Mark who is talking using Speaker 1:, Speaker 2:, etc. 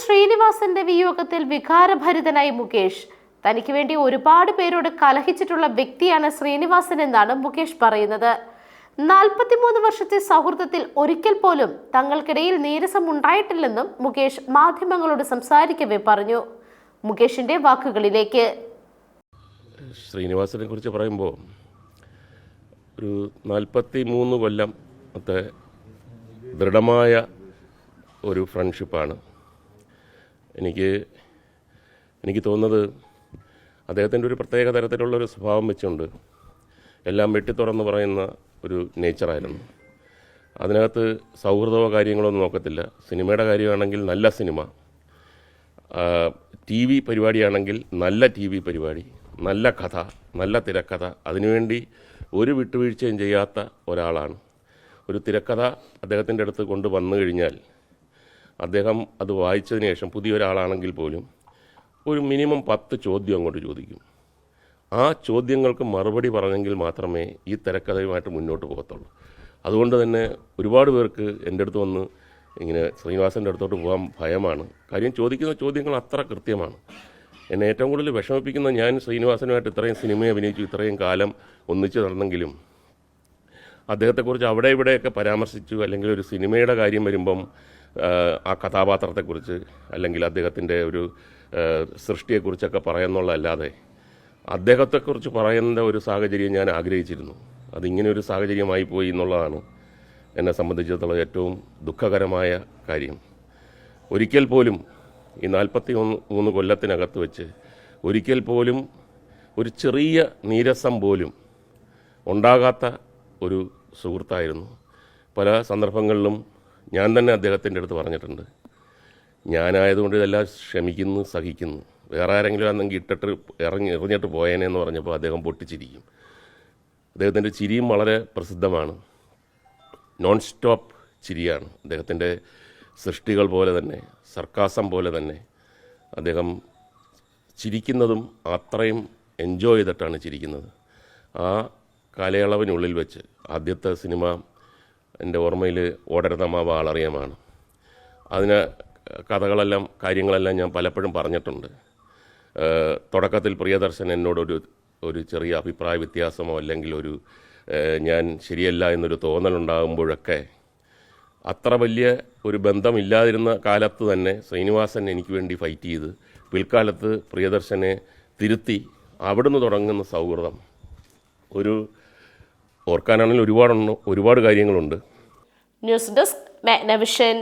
Speaker 1: ശ്രീനിവാസന്റെ വിയോഗത്തിൽ വികാരഭരിതനായി മുകേഷ്. തനിക്ക് വേണ്ടി ഒരുപാട് പേരോട് കലഹിച്ചിട്ടുള്ള വ്യക്തിയാണ് ശ്രീനിവാസൻ എന്നാണ് മുകേഷ് പറയുന്നത്. നാൽപ്പത്തിമൂന്ന് വർഷത്തെ സൗഹൃദത്തിൽ ഒരിക്കൽ പോലും തങ്ങൾക്കിടയിൽ നീരസം ഉണ്ടായിട്ടില്ലെന്നും മുകേഷ് മാധ്യമങ്ങളോട് സംസാരിക്കവേ പറഞ്ഞു. മുകേഷിന്റെ വാക്കുകളിലേക്ക്.
Speaker 2: ശ്രീനിവാസനെ കുറിച്ച് പറയുമ്പോൾ ഒരു നാൽപ്പത്തി മൂന്ന് കൊല്ലത്തെ ദൃഢമായ ഒരു ഫ്രണ്ട്ഷിപ്പാണ്. എനിക്ക് എനിക്ക് തോന്നുന്നത് അദ്ദേഹത്തിന്റെ ഒരു പ്രത്യേക തരത്തിലുള്ള ഒരു സ്വഭാവം വെച്ചുകൊണ്ട് എല്ലാം വെട്ടിത്തുറന്ന് പറയുന്ന ഒരു നേച്ചറായിരുന്നു അതിനകത്ത് സൗഹൃദമോ കാര്യങ്ങളോ ഒന്നും നോക്കത്തില്ല. സിനിമയുടെ കാര്യമാണെങ്കിൽ നല്ല സിനിമ. ടി വി പരിപാടിയാണെങ്കിൽ നല്ല ടി വി പരിപാടി നല്ല കഥ നല്ല തിരക്കഥ. അതിനുവേണ്ടി ഒരു വിട്ടുവീഴ്ചയും ചെയ്യാത്ത ഒരാളാണ്. ഒരു തിരക്കഥ അദ്ദേഹത്തിന്റെ അടുത്ത് കൊണ്ടുവന്നു കഴിഞ്ഞാൽ അദ്ദേഹം അത് വായിച്ചതിന് ശേഷം പുതിയൊരാളാണെങ്കിൽ പോലും ഒരു മിനിമം പത്ത് ചോദ്യം അങ്ങോട്ട് ചോദിക്കും. ആ ചോദ്യങ്ങൾക്ക് മറുപടി പറഞ്ഞെങ്കിൽ മാത്രമേ ഈ തിരക്കഥയുമായിട്ട് മുന്നോട്ട് പോകത്തുള്ളൂ. അതുകൊണ്ട് തന്നെ ഒരുപാട് പേർക്ക് എന്റെ അടുത്ത് വന്ന് ഇങ്ങനെ ശ്രീനിവാസന്റെ അടുത്തോട്ട് പോകാൻ ഭയമാണ്. കാര്യം ചോദിക്കുന്ന ചോദ്യങ്ങൾ അത്ര കൃത്യമാണ്. എന്നെ ഏറ്റവും കൂടുതൽ വിഷമിപ്പിക്കുന്ന ഞാൻ ശ്രീനിവാസനുമായിട്ട് ഇത്രയും സിനിമ അഭിനയിച്ചു ഇത്രയും കാലം ഒന്നിച്ചു നടന്നെങ്കിലും അദ്ദേഹത്തെക്കുറിച്ച് അവിടെ ഇവിടെയൊക്കെ പരാമർശിച്ചു അല്ലെങ്കിൽ ഒരു സിനിമയുടെ കാര്യം വരുമ്പം ആ, കഥാപാത്രത്തെക്കുറിച്ച് അല്ലെങ്കിൽ അദ്ദേഹത്തിന്റെ ഒരു സൃഷ്ടിയെക്കുറിച്ചൊക്കെ പറയുന്നുള്ളതല്ലാതെ അദ്ദേഹത്തെക്കുറിച്ച് പറയുന്ന ഒരു സാഹചര്യം ഞാൻ ആഗ്രഹിച്ചിരുന്നു. അതിങ്ങനെ ഒരു സാഹചര്യമായി പോയി എന്നുള്ളതാണ് എന്നെ സംബന്ധിച്ചിടത്തോളം ഏറ്റവും ദുഃഖകരമായ കാര്യം. ഒരിക്കൽ പോലും ഈ നാൽപ്പത്തി ഒന്ന് മൂന്ന് കൊല്ലത്തിനകത്ത് വെച്ച് ഒരിക്കൽ പോലും ഒരു ചെറിയ നീരസം പോലും ഉണ്ടാകാത്ത ഒരു സുഹൃത്തായിരുന്നു. പല സന്ദർഭങ്ങളിലും ഞാൻ തന്നെ അദ്ദേഹത്തിന്റെ അടുത്ത് പറഞ്ഞിട്ടുണ്ട്. ഞാനായതുകൊണ്ട് ഇതെല്ലാം ക്ഷമിക്കുന്നു സഹിക്കുന്നു. വേറെ ആരെങ്കിലും ആണെങ്കിൽ ഇട്ടിട്ട് ഇറങ്ങി എറിഞ്ഞിട്ട് പോയേനെ എന്ന് പറഞ്ഞപ്പോൾ അദ്ദേഹം പൊട്ടിച്ചിരിക്കും. അദ്ദേഹത്തിന്റെ ചിരിയും വളരെ പ്രസിദ്ധമാണ്. നോൺ സ്റ്റോപ്പ് ചിരിയാണ്. അദ്ദേഹത്തിന്റെ സൃഷ്ടികൾ പോലെ തന്നെ സർക്കാസം പോലെ തന്നെ അദ്ദേഹം ചിരിക്കുന്നതും അത്രയും എൻജോയ് ചെയ്തിട്ടാണ് ചിരിക്കുന്നത്. ആ കാലയളവിനുള്ളിൽ വെച്ച് ആദ്യത്തെ സിനിമ എന്റെ ഓർമ്മയിൽ ഓടരുതമ്മ വാളറിയമാണ്. അതിന് കഥകളെല്ലാം കാര്യങ്ങളെല്ലാം ഞാൻ പലപ്പോഴും പറഞ്ഞിട്ടുണ്ട്. തുടക്കത്തിൽ പ്രിയദർശൻ എന്നോടൊരു ഒരു ചെറിയ അഭിപ്രായ വ്യത്യാസമോ അല്ലെങ്കിൽ ഒരു ഞാൻ ശരിയല്ല എന്നൊരു തോന്നലുണ്ടാകുമ്പോഴൊക്കെ അത്ര വലിയ ഒരു ബന്ധമില്ലാതിരുന്ന കാലത്ത് തന്നെ ശ്രീനിവാസൻ എനിക്ക് വേണ്ടി ഫൈറ്റ് ചെയ്ത് പിൽക്കാലത്ത് പ്രിയദർശനെ തിരുത്തി അവിടുന്ന് തുടങ്ങുന്ന സൗഹൃദം ഒരു ഓർക്കാനാണെങ്കിൽ ഒരുപാടുണ്ട് ഒരുപാട് കാര്യങ്ങളുണ്ട്.
Speaker 1: News desk Magnavision